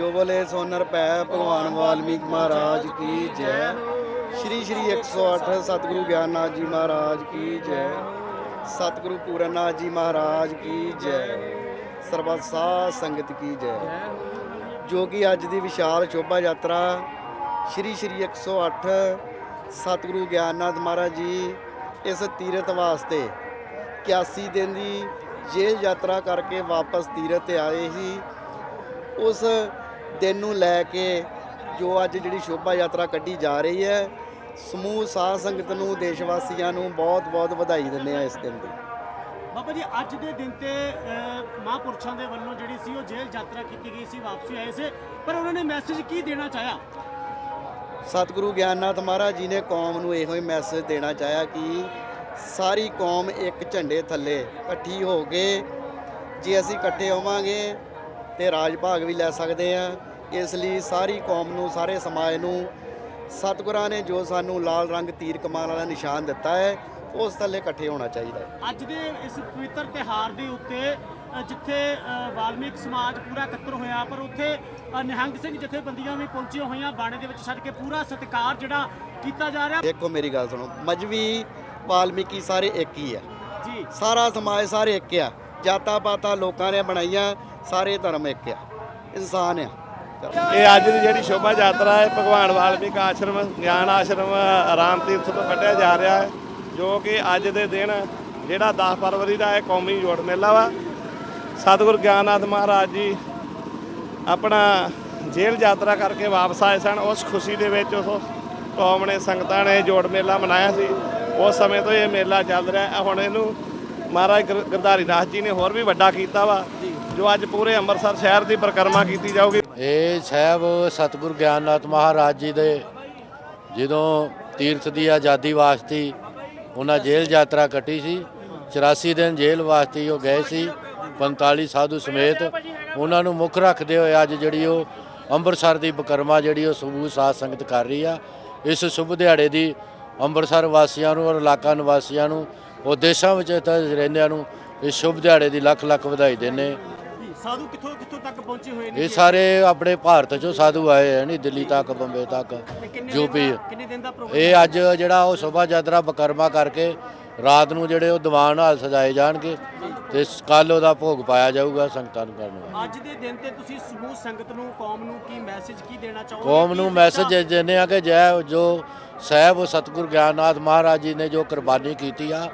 ਜੋ ਬੋਲੇ ਸੋਨਰ ਪੈ ਭਗਵਾਨ ਵਾਲਮੀਕ ਮਹਾਰਾਜ ਕੀ ਜੈ। ਸ਼੍ਰੀ ਸ਼੍ਰੀ 108 ਸਤਿਗੁਰੂ ਗਿਆਨਨਾਥ ਜੀ ਮਹਾਰਾਜ ਕੀ ਜੈ। ਸਤਿਗੁਰੂ ਪੂਰਨਨਾਥ ਜੀ ਮਹਾਰਾਜ ਕੀ ਜੈ। ਸਰਬੱਤ ਸਾਧ ਸੰਗਤ ਕੀ ਜੈ। ਜੋ ਕਿ ਅੱਜ ਦੀ ਵਿਸ਼ਾਲ ਸ਼ੋਭਾ ਯਾਤਰਾ ਸ਼੍ਰੀ ਸ਼੍ਰੀ 108 ਸਤਿਗੁਰੂ ਗਿਆਨਨਾਥ ਮਹਾਰਾਜ ਜੀ ਇਸ ਤੀਰਥ ਵਾਸਤੇ 81 ਦਿਨ ਦੀ ਜੇਲ੍ਹ ਯਾਤਰਾ ਕਰਕੇ ਵਾਪਸ ਤੀਰਥ ਤੇ ਆਏ ਸੀ। ਉਸ ਦਿਨ ਨੂੰ ਲੈ ਕੇ ਜੋ ਅੱਜ ਜਿਹੜੀ ਸ਼ੋਭਾ ਯਾਤਰਾ ਕੱਢੀ ਜਾ ਰਹੀ ਹੈ ਸਮੂਹ ਸਾਧ ਸੰਗਤ ਨੂੰ ਦੇਸ਼ ਵਾਸੀਆਂ ਨੂੰ ਬਹੁਤ-ਬਹੁਤ ਵਧਾਈ ਦਿੰਦੇ ਆ ਇਸ ਦਿਨ ਦੀ। ਬਾਬਾ ਜੀ ਅੱਜ ਦੇ ਦਿਨ ਤੇ ਮਹਾਂਪੁਰਸ਼ਾਂ ਦੇ ਵੱਲੋਂ ਜਿਹੜੀ ਸੀ ਉਹ ਜੇਲ੍ਹ ਯਾਤਰਾ ਕੀਤੀ ਗਈ ਸੀ ਵਾਪਸੀ ਆਏ ਸੀ। ਪਰ ਉਹਨਾਂ ਨੇ ਮੈਸੇਜ ਕੀ ਦੇਣਾ ਚਾਹਿਆ? ਸਤਿਗੁਰੂ ਗਿਆਨਨਾਥ ਮਹਾਰਾਜ ਜੀ ਨੇ ਕੌਮ ਨੂੰ ਇਹੋ ਹੀ ਮੈਸੇਜ ਦੇਣਾ ਚਾਹਿਆ ਕਿ ਸਾਰੀ ਕੌਮ ਇੱਕ ਝੰਡੇ ਥੱਲੇ ਇਕੱਠੀ ਹੋ ਕੇ ਜੇ ਅਸੀਂ ਇਕੱਠੇ ਹੋਵਾਂਗੇ ਤੇ ਰਾਜ ਭਾਗ ਵੀ ਲੈ ਸਕਦੇ ਆ। ਇਸ ਲਈ ਸਾਰੀ ਕੌਮ ਨੂੰ ਸਾਰੇ ਸਮਾਜ ਨੂੰ ਸਤਿਗੁਰਾਂ ਨੇ ਜੋ ਸਾਨੂੰ ਲਾਲ ਰੰਗ ਤੀਰ ਕਮਾਨ ਵਾਲਾ ਨਿਸ਼ਾਨ ਦਿੱਤਾ ਹੈ ਉਸ ਥੱਲੇ ਇਕੱਠੇ ਹੋਣਾ ਚਾਹੀਦਾ ਹੈ। ਅੱਜ ਦੇ ਇਸ ਪਵਿੱਤਰ ਤਿਹਾਰ ਦੇ ਉੱਤੇ ਅ, ਜਿੱਥੇ ਅ, ਵਾਲਮੀਕ ਸਮਾਜ ਪੂਰਾ ਇਕੱਤਰ ਹੋਇਆ ਪਰ ਉੱਥੇ ਅ, ਨਿਹੰਗ ਸਿੰਘ ਜਥੇਬੰਦੀਆਂ ਵੀ ਪਹੁੰਚੀਆਂ ਹੋਈਆਂ ਬਾਣੇ ਦੇ ਵਿੱਚ ਛੱਡ ਕੇ ਪੂਰਾ ਸਤਿਕਾਰ ਜਿਹੜਾ ਕੀਤਾ ਜਾ ਰਿਹਾ। ਦੇਖੋ ਮੇਰੀ ਗੱਲ ਸੁਣੋ ਮਜਵੀ ਵਾਲਮੀਕੀ ਸਾਰੇ ਇੱਕ ਹੀ ਆ। ਜੀ। ਸਾਰਾ ਸਮਾਜ ਸਾਰੇ ਇੱਕ ਆ। ਜਾਤਾਂ ਪਾਤਾਂ ਲੋਕਾਂ ਨੇ ਬਣਾਈਆਂ, ਸਾਰੇ ਧਰਮ ਇੱਕ ਆ। ਇਨਸਾਨ ਆ। ਇਹ ਅੱਜ ਦੀ ਜਿਹੜੀ ਸ਼ੋਭਾ ਯਾਤਰਾ ਹੈ ਭਗਵਾਨ ਵਾਲਮੀਕ ਆਸ਼ਰਮ, ਗਿਆਨ ਆਸ਼ਰਮ ਆਰਾਮ ਤੀਰਥ ਤੋਂ ਕੱਢਿਆ ਜਾ ਰਿਹਾ ਹੈ, ਜੋ ਕਿ ਅੱਜ ਦੇ ਦਿਨ ਜਿਹੜਾ 10 ਫਰਵਰੀ ਦਾ ਇਹ ਕੌਮੀ ਜੋੜ ਮੇਲਾ ਵਾ। ਸਤਿਗੁਰ ਗਿਆਨਨਾਥ ਮਹਾਰਾਜ ਜੀ ਆਪਣਾ ਜੇਲ੍ਹ ਯਾਤਰਾ ਕਰਕੇ ਵਾਪਸ ਆਏ ਸਨ। ਉਸ ਖੁਸ਼ੀ ਦੇ ਵਿੱਚ ਉਸ ਕੌਮ ਨੇ ਸੰਗਤਾਂ ਨੇ ਜੋੜ ਮੇਲਾ ਮਨਾਇਆ ਸੀ। ਉਸ ਸਮੇਂ ਤੋਂ ਇਹ ਮੇਲਾ ਚੱਲ ਰਿਹਾ ਹੈ। ਹੁਣ ਇਹਨੂੰ ਮਹਾਰਾਜ ਗੁਰ- ਗਿਰਧਾਰੀ ਦਾਸ ਜੀ ਨੇ ਹੋਰ ਵੀ ਵੱਡਾ ਕੀਤਾ ਵਾ, ਜੋ ਅੱਜ ਪੂਰੇ ਅੰਮ੍ਰਿਤਸਰ ਸ਼ਹਿਰ ਦੀ ਪਰਿਕਰਮਾ ਕੀਤੀ ਜਾਊਗੀ। ਇਹ ਸਾਹਿਬ ਸਤਿਗੁਰ ਗਿਆਨਨਾਥ ਮਹਾਰਾਜ ਜੀ ਦੇ ਜਦੋਂ ਤੀਰਥ ਦੀ ਆਜ਼ਾਦੀ ਵਾਸਤੇ ਉਹਨਾਂ ਜੇਲ੍ਹ ਯਾਤਰਾ ਕੱਟੀ ਸੀ 84 ਦਿਨ ਜੇਲ੍ਹ ਵਾਸਤੇ ਉਹ ਗਏ ਸੀ 45 ਸਾਧੂ ਸਮੇਤ, ਉਹਨਾਂ ਨੂੰ ਮੁੱਖ ਰੱਖਦੇ ਹੋਏ ਅੱਜ ਜਿਹੜੀ ਉਹ ਅੰਮ੍ਰਿਤਸਰ ਦੀ ਬਕਰਮਾ ਜਿਹੜੀ ਉਹ ਸਬੂਤ ਸਾਧ ਸੰਗਤ ਕਰ ਰਹੀ ਆ। ਇਸ ਸ਼ੁਭ ਦਿਹਾੜੇ ਦੀ ਅੰਮ੍ਰਿਤਸਰ ਵਾਸੀਆਂ ਨੂੰ ਔਰ ਇਲਾਕਾ ਨਿਵਾਸੀਆਂ ਨੂੰ ਉਹ ਦੇਸ਼ਾਂ ਵਿੱਚ ਤਾਂ ਰਹਿੰਦਿਆਂ ਨੂੰ ਇਸ ਸ਼ੁਭ ਦਿਹਾੜੇ ਦੀ ਲੱਖ ਲੱਖ ਵਧਾਈ ਦਿੰਦੇ ਸਾਧੂ ਕਿੱਥੋਂ ਕਿੱਥੋਂ ਤੱਕ ਪਹੁੰਚੇ ਹੋਏ ਨੇ? ਇਹ ਸਾਰੇ ਆਪਣੇ ਭਾਰਤ ਚੋਂ ਸਾਧੂ ਆਏ ਹੈ ਨਹੀਂ ਦਿੱਲੀ ਤੱਕ ਬੰਬੇ ਤੱਕ ਕਿੰਨੇ ਯੂਪੀ ਦਿਨ ਦਾ- ਕਿੰਨੇ ਦਿਨ ਦਾ ਪ੍ਰੋਗਰਾਮ ਇਹ ਅੱਜ ਜਿਹੜਾ ਉਹ ਸ਼ੋਭਾ ਯਾਤਰਾ ਬਕਰਮਾ ਕਰਕੇ ਰਾਤ ਨੂੰ ਜਿਹੜੇ ਉਹ ਦੀਵਾਨ ਹਾਲ ਸਜਾਏ ਜਾਣਗੇ ਤੇ ਕੱਲ ਉਹਦਾ ਭੋਗ ਪਾਇਆ ਜਾਊਗਾ ਸੰਗਤਾਂ ਨੂੰ ਕਰਨ। ਅੱਜ ਦੇ ਦਿਨ ਤੇ ਤੁਸੀਂ ਸਮੂਹ ਸੰਗਤ ਨੂੰ ਕੌਮ ਨੂੰ ਕੀ ਮੈਸੇਜ ਕੀ ਦੇਣਾ ਚਾਹੋਗੇ? ਕੌਮ ਨੂੰ ਮੈਸੇਜ ਦਿੰਦੇ ਆ ਕਿ ਜੈ ਜੋ ਸਾਹਿਬ ਸਤਿਗੁਰ ਗਿਆਨਨਾਥ ਮਹਾਰਾਜ ਜੀ ਨੇ ਜੋ ਕੁਰਬਾਨੀ ਕੀਤੀ ਆ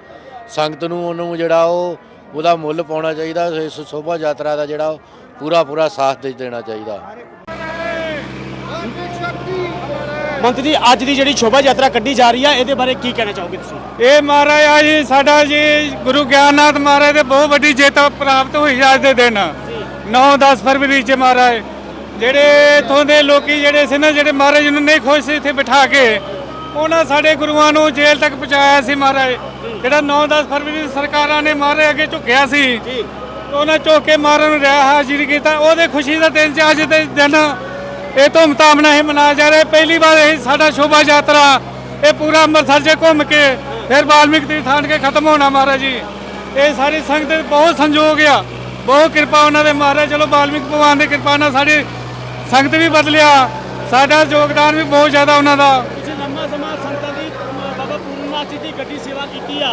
ਸੰਗਤ ਨੂੰ ਉਹਨੂੰ ਜਿਹੜਾ ਉਹ ਉਹਦਾ ਮੁੱਲ ਪਾਉਣਾ ਚਾਹੀਦਾ ਇਸ ਸ਼ੋਭਾ ਯਾਤਰਾ ਦਾ ਜਿਹੜਾ ਉਹ ਪੂਰਾ ਪੂਰਾ ਸਾਥ ਦੇ ਦੇਣਾ ਚਾਹੀਦਾ। ਮੰਤਰੀ ਜੀ ਅੱਜ ਦੀ ਜਿਹੜੀ ਸ਼ੋਭਾ ਯਾਤਰਾ ਕੱਢੀ ਜਾ ਰਹੀ ਆ ਇਹਦੇ ਬਾਰੇ ਕੀ ਕਹਿਣਾ ਚਾਹੋਗੇ ਤੁਸੀਂ? ਇਹ ਮਹਾਰਾਜ ਆ ਜੀ ਸਾਡਾ ਜੀ ਗੁਰੂ ਗਿਆਨਨਾਥ ਮਹਾਰਾਜ ਦੇ ਬਹੁਤ ਵੱਡੀ ਜਿੱਤ ਪ੍ਰਾਪਤ ਹੋਈ ਅੱਜ ਦੇ ਦਿਨ। 9-10 ਫਰਵਰੀ ਚ ਮਹਾਰਾਜ ਜਿਹੜੇ ਇਥੋਂ ਦੇ ਲੋਕੀ ਜਿਹੜੇ ਸੀ ਨਾ ਜਿਹੜੇ ਮਹਾਰਾਜ ਨੂੰ ਨਹੀਂ ਖੁਸ਼ ਸੀ ਇੱਥੇ ਬਿਠਾ ਕੇ ਉਹਨਾਂ ਸਾਡੇ ਗੁਰੂਆਂ ਨੂੰ ਜੇਲ੍ਹ ਤੱਕ ਪਹੁੰਚਾਇਆ ਸੀ ਮਹਾਰਾਜ। ਜਿਹੜਾ 9-10 ਫਰਵਰੀ ਸਰਕਾਰਾਂ ਨੇ ਮਹਾਰਾਜ ਅੱਗੇ ਝੁਕਿਆ ਸੀ ਜੀ। ਉਹਨਾਂ ਝੁੱਕ ਕੇ ਮਹਾਰਾਜ ਨੂੰ ਰਿਹਾ ਹਾਜ਼ਰ ਕੀਤਾ। ਉਹਦੇ ਖੁਸ਼ੀ ਦਾ ਦਿਨ ਅੱਜ ਦੇ ਦਿਨ ਇਹ ਧੂਮਧਾਮ ਨਾਲ ਇਹ ਮਨਾਇਆ ਜਾ ਰਿਹਾ। ਪਹਿਲੀ ਵਾਰ ਇਹ ਸਾਡਾ ਸ਼ੋਭਾ ਯਾਤਰਾ ਇਹ ਪੂਰਾ ਅੰਮ੍ਰਿਤਸਰ 'ਚ ਘੁੰਮ ਕੇ ਫਿਰ ਵਾਲਮੀਕ ਤੀਰਥ ਆਣ ਕੇ ਖਤਮ ਹੋਣਾ ਮਹਾਰਾਜ ਜੀ। ਇਹ ਸਾਰੀ ਸੰਗਤ ਦੇ ਬਹੁਤ ਸੰਯੋਗ ਆ। ਬਹੁਤ ਕਿਰਪਾ ਉਹਨਾਂ ਦੇ ਮਹਾਰਾਜ ਚਲੋ ਵਾਲਮੀਕ ਭਗਵਾਨ ਦੀ ਕਿਰਪਾ ਨਾਲ ਸਾਡੀ ਸੰਗਤ ਵੀ ਬਦਲਿਆ। ਸਾਡਾ ਯੋਗਦਾਨ ਵੀ ਬਹੁਤ ਜ਼ਿਆਦਾ ਉਹਨਾਂ ਦਾ ਤੁਸੀਂ ਲੰਮਾ ਸਮਾਂ ਸੰਤਾਂ ਦੀ ਅਮ, ਬਾਬਾ ਦੀ ਗੱਡੀ ਸੇਵਾ ਕੀਤੀ ਆ।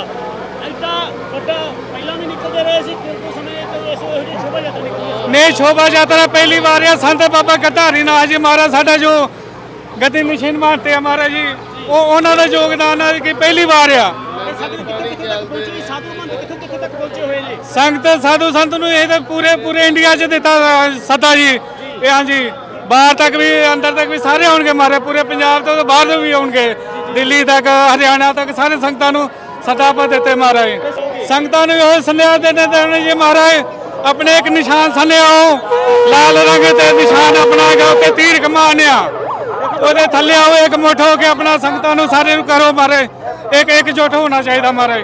ਐਡਾ ਵੱਡਾ ਪਹਿਲਾਂ ਵੀ ਨਿਕਲਦੇ ਰਹੇ ਸੀ ਕਿਉਂਕਿ ਸਮੇਂ ਤੇ ਇਸ ਇਹੋ ਜਿਹੀ ਸ਼ੋਭਾ ਯਾਤਰਾ ਨਿਕਲੀ ਆ। ਨੇ ਸ਼ੋਭਾ ਯਾਤਰਾ ਪਹਿਲੀ ਵਾਰ ਆ। ਸੰਤ ਬਾਬਾ ਗੱਧਾਰੀ ਨਾਥ ਜੀ ਮਹਾਰਾਜ ਸਾਡਾ ਜੋ ਗਤੀ ਨਿਸ਼ਾਨ ਮਾਰਤੇ ਆ ਮਹਾਰਾਜ ਜੀ ਉਹ ਉਹਨਾਂ ਦਾ ਯੋਗਦਾਨ ਆ ਕਿ ਪਹਿਲੀ ਵਾਰ ਆ। ਸੰਗਤ ਸਾਧੂ ਸੰਤ ਨੂੰ ਇਹ ਤਾਂ ਪੂਰੇ ਪੂਰੇ ਇੰਡੀਆ 'ਚ ਦਿੱਤਾ ਸੱਦਾ ਜੀ। ਇਹ ਹਾਂਜੀ ਬਾਹਰ ਤੱਕ ਵੀ ਅੰਦਰ ਤੱਕ ਵੀ ਸਾਰੇ ਆਉਣਗੇ ਮਾਰੇ ਪੂਰੇ ਪੰਜਾਬ ਤੋਂ ਤਾਂ ਬਾਹਰ ਤੋਂ ਵੀ ਆਉਣਗੇ। ਦਿੱਲੀ ਤੱਕ, ਹਰਿਆਣਾ ਤੱਕ, ਸਾਰੇ ਸੰਗਤਾਂ ਨੂੰ ਸੱਦਾ ਪਾ ਦਿੱਤੇ ਮਹਾਰਾਜ। ਸੰਗਤਾਂ ਨੂੰ ਇਹੋ ਸੁਨੇਹਾ ਦੇਣੇ ਦੇਣੇ ਜੀ ਮਹਾਰਾਜ, ਆਪਣੇ ਇੱਕ ਨਿਸ਼ਾਨ ਸੁਨੇਹਾਓ ਲਾਲ ਰੰਗ ਤੇ ਨਿਸ਼ਾਨ ਆਪਣਾ ਗਾ ਕੇ ਤੀਰ ਕਮਾਨਿਆ ਉਹਦੇ ਥੱਲੇ ਆਓ, ਇੱਕ ਮੁੱਠ ਹੋ ਕੇ ਆਪਣਾ ਸੰਗਤਾਂ ਨੂੰ ਸਾਰੇ ਨੂੰ ਕਰੋ ਮਾਰੇ ਇੱਕ ਇੱਕ ਜੁੱਟ ਹੋਣਾ ਚਾਹੀਦਾ ਮਹਾਰਾਜ।